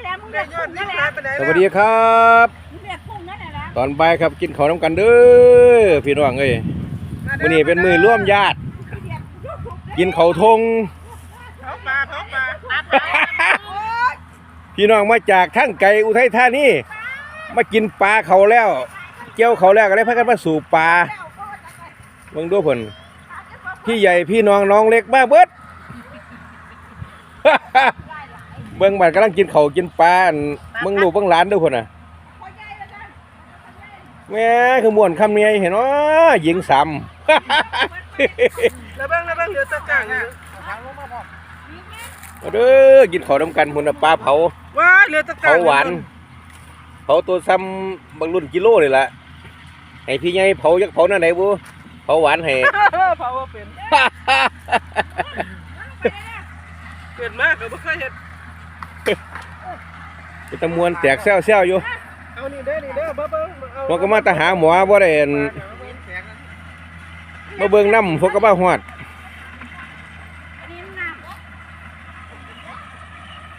นี่แหละมึงเรียกกุ้งนั่นแหละสวัสดีครับ มึงเรียกกุ้งนั่นแหละตอนบ่ายครับกินข้าวน้ำกันเด้อพี่น้องเอ้ยมื้อนี้เป็นมื้อร่วมญาติ กินข้าวทงเผาปลาเผาปลาพี่น้องมาจากทั้งไกลอุทัยธานีมากินปลาเขาแล้ว เจียวเขาแล้วก็เลยพากันมาสู่ปลาเบิ่งดูเพิ่นพี่ใหญ่พี่น้องน้องเล็กมาเบิด เบิ่งบัดกำลังกินข้าวกินปลาอั่นเบิ่งลูกเบิ่งหลานเด้วยเพิ่นน่ะแม่คือม่วนคำเนียเห็นว่าหญิงสามแล้วเบ้างแล้วเบ้างเหลือตะกร้างอะมาเด้อกินข้าวน้ำกันพุ่นน่ะปลาเผา ว้ายเหลือตะกร้างเผาหวานเผาตัวซ้ำบางรุ่นกิโลเลยล่ะให้พี่ใหญ่เผายักเผาหน้าไหนบุเผาหวานให้ เผาว่าเป็นเกิดมากก็ไม่เคยเห็น เป็นตะมวนแตกแซวแซวๆอยู่เอานี่เด้อนี่เด้อเบ้าเบ้าเอาพวกก็มาตะหาหมอบ่ได้อั่นมาเบิ่งน้ำพวกก็มาฮอด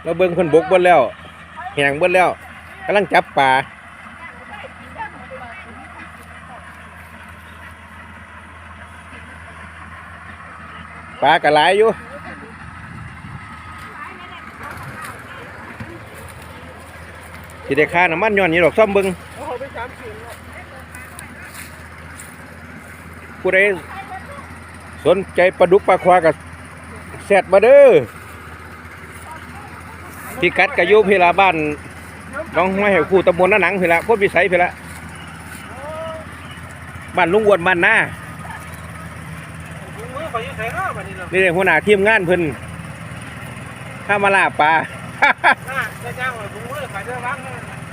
มาเบิ่งเพิ่นบกเบิดแล้วแหงเบิดแล้วกำลังจับปลาปลากระหลายอยู่ สิได้ค่าน้ำมันย้อนนี่ดอกซ่อมเบิ่งผู้ใดสนใจปลาดุกปลาควากับแซดมาเด้อพี่กัดกระยุพิลาบ้านน้องไม่ให้คู่ตำบลน้าหนังพิละโคตรวิสัยพิละบ้านลุงวนบ้านหน้านี่เลยหัวหน้าทีมงานเพิ่นข้ามาลาปลา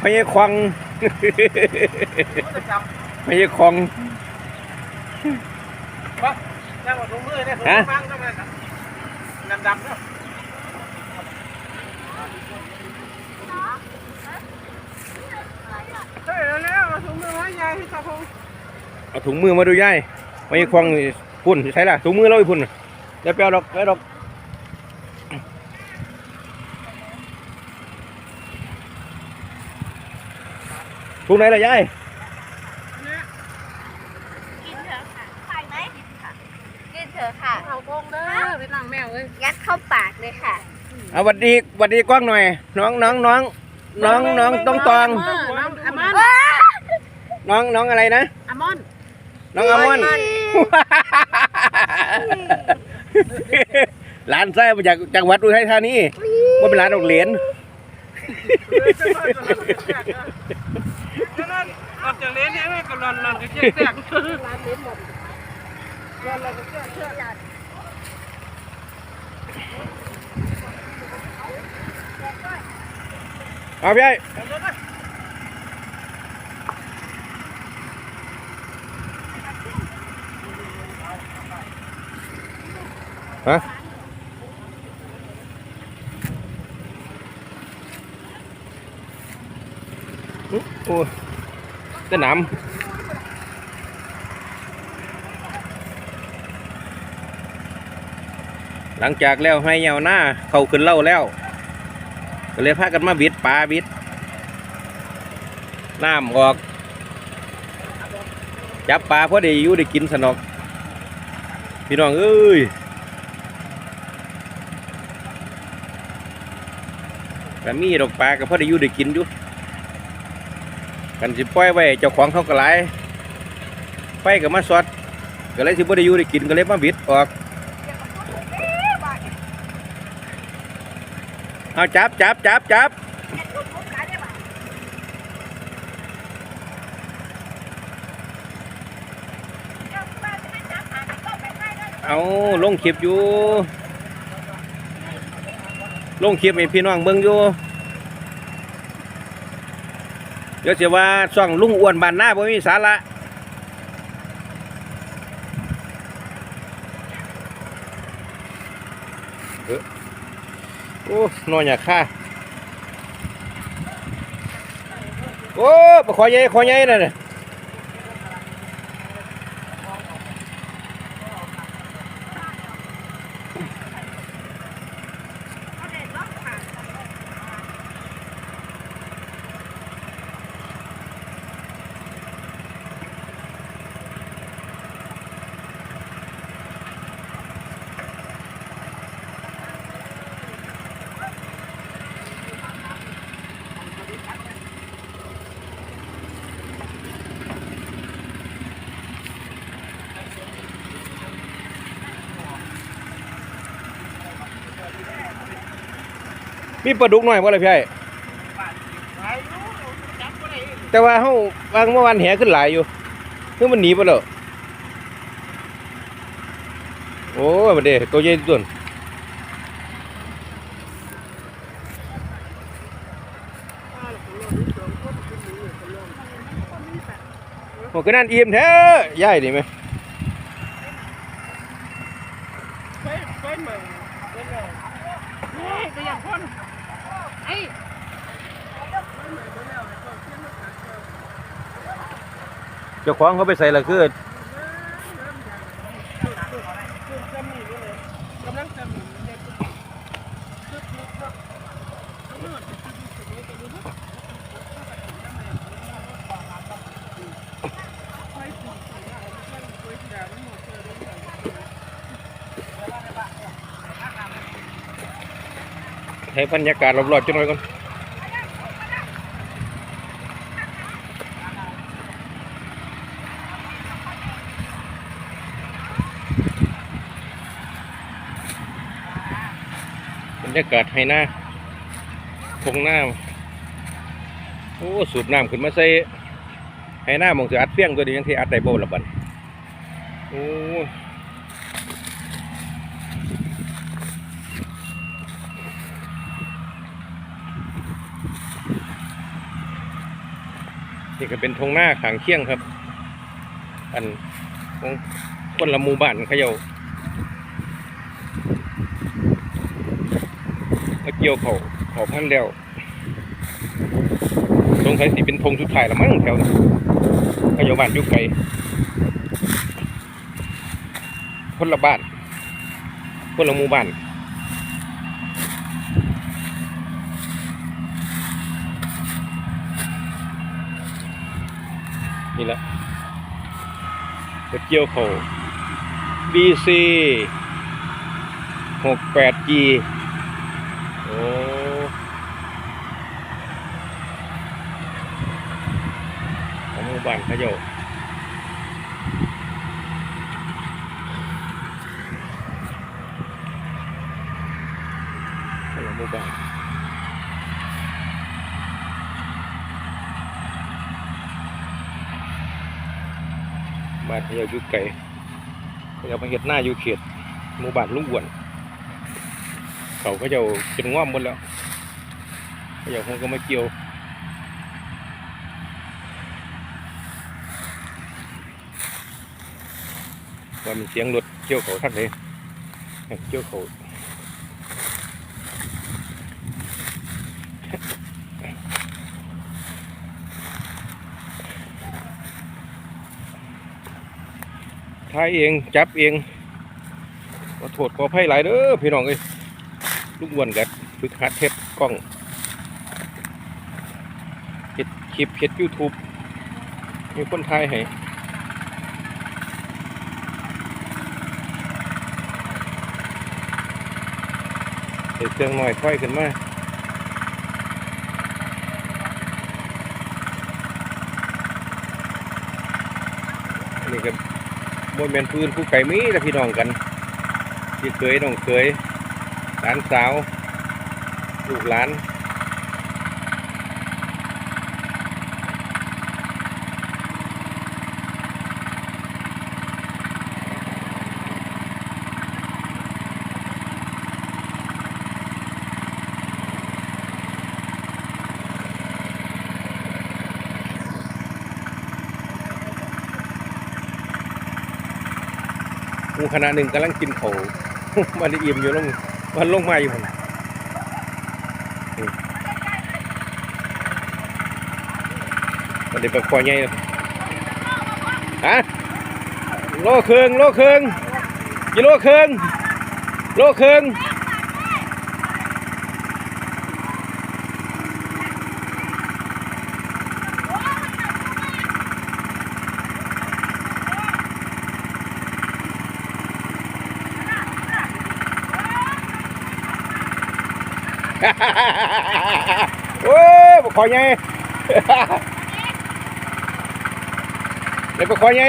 น่าจะจ้างว่าถุงมือขายเสื้อล้างเนาะพญควังมันจะจับพญควังปะจ้างว่าถุงมือเนี่ยถุงฮะมือล้างเนาะมันดำดำๆเนาะเฮ้ยแล้วๆเอาถุงมือไว้ยายที่ตาพงเอาถุงมือมาดูย่ายพญควังนี่พุ่นใช่ล่ะถุงมือเราอีพุ่นน่ะเดี๋ยวไปเอาดอกไปเอาดอก ถุงไหนล่ะยายกินเถอะค่ะไปไหมกินเถอะค่ะเอากงเด้อพี่น้องแมวเอ้ยยัดเข้าปากเลยค่ะเอาหวัดดีหวัดดีกว้างหน่อย น้องน้องน้องน้องน้องต้องตองเออน้องอามอนน้องน้องอะไรนะอามอนน้องอามอนหลานไส้มาจากจังหวัดอุทัยธานีว่าเป็นหลานดอกเหรียญฉะ นั้นออกจากเลนเนี่ยไม่กำลังนั่นก็เจ๊แตกร้านเลนหมดร้านเราก็เจ๊แตกเอาพี่ไอ้ฮะอุ๊ยโอ้ จะหนำหลังจากแล้วให้เยาวหน้าเขาขึ้นเล่าแล้ว ก็เลยพากันมาบิดปลาบิดน้ำออก จับปลาพอได้อยู่ได้กินสนอก พี่น้องเอ้ยกันมีดอกปลาก็พอได้อยู่ได้กินอยู่ กันสิปล่อยไว้เจ้าของเขาก็หลายไปกับมาสอดก็เลยสิบ่ได้อยู่ได้กินก็เลยมาบิดออกเอาจับจับจับจับเอาลงคลิปอยู่ลงคลิปให้พี่น้องเบิ่งอยู่ เดี๋ยวเสียว่าช่องลุงอ้วนบานหน้าบ่มีสาระเอ้อโอ้นอนอยากฆ่าโอ้ปลาขอใหญ่ขอใหญ่นั่นน่ะ มีปลาดุกหน่อยบ่ล่ะพี่ไอ้แต่ว่าเฮาวางเมื่อวานแหขึ้นหลายอยู่คือมันหนีไปแล้วโอ้ยบัดเดตัวใหญ่ตัวนโอ้ก็นั่นอิ่มแท้ยายนี่ไหม ไปไปใหม่ไปแล้วเฮ้ยก็ยังคน ไอ้ เจ้าของเขาไปใส่ละคือจำน้ำลังจำนี่เนี่ยไปถูกใส่เอาไปไว้ที่ดาวนี่หมดเลยให้บรรยากาศรอบๆจังหน่อยก่อน รรยากาศให้หน้าคงหน้าโอ้สูบน้ำขึ้นมาใส่ให้หน้ามองจะอัดเฟี้ยงตัวนี้ยังที่อัดไดโบละบันโอ้นี่ก็เป็นทงหน้าขางเคียงครับ อันของคนละมูบ้านเขาเจ้า เกี่ยวเขาเขาพันแล้วสงสัยสีเป็นธงสุดท้ายละมั้งแถวนี้พยาบาลยุคไกลคนละบ้านคนละหมู่บ้านนี่แหละตะเกี่ยวเขา BC หกแปดจี มู่บ้านเขาเจ้าคนละหมู่บ้านบ้านเขาเจ้าอยู่ไกลเขาเจ้ามาเฮ็ดหน้าอยู่เขตหมู่บ้านลุงอ้วนเขาเขาเจ้าเป็นง่อมหมดแล้วเขาเจ้าคงก็ไมาเกี่ยว ว่ามีเสียงรถเกี่ยวเขาทักเลยเกี่ยวเขาท้ายเอง จับเองขอโทษขออภัยหลายเด้อพี่น้องเอ้ยลูกวนกัดฝึกหัดเฮ็ดกล้องเฮ็ดคลิปเฮ็ดยูทูบมีคนถ่ายให้ เครื่องหน่อยค่อยขึ้นมาอันนี้ก็บนแม่นพื้นผู้ไก่มีแต่พี่น้องกันพี่เคยน้องเคยหลานสาว ลูกหลาน มูคณะหนึ่งกำลังกินเขามันอิ่มอยู่ลงมันลงมาอยู่ผมมันเด็กแบบคอใหญ่ฮะโลเครึ่งโลเครึ่งกิโลเครึ่งโลเครึ่ง โอ้ยปลาคอใหญ่เด็กปลาคอใหญ่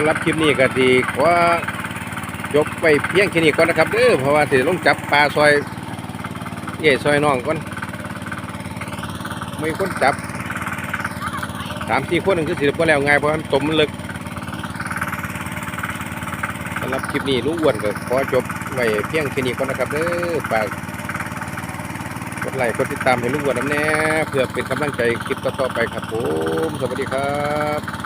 ำหรับคลิปนี้ก็ดีขอจบไปเพียงแค่นี้ก่อนนะครับเด้อเพราะว่าสิลงจับปลาซอยเย่ซอยน้องก่อนไม่คนจับสามสี่คนหนึ่งคือสิบ่แล้วไงเพราะมันตมมันลึกสำหรับคลิปนี้ลูกอ้วนก็ขอจบไว้เพียงแค่นี้ก่อนนะครับเด้อฝากกดไลค์กดติดตามให้ลูกอ้วนน้ำแน่เพื่อเป็นกำลังใจคลิปต่อๆไปครับผมสวัสดีครับ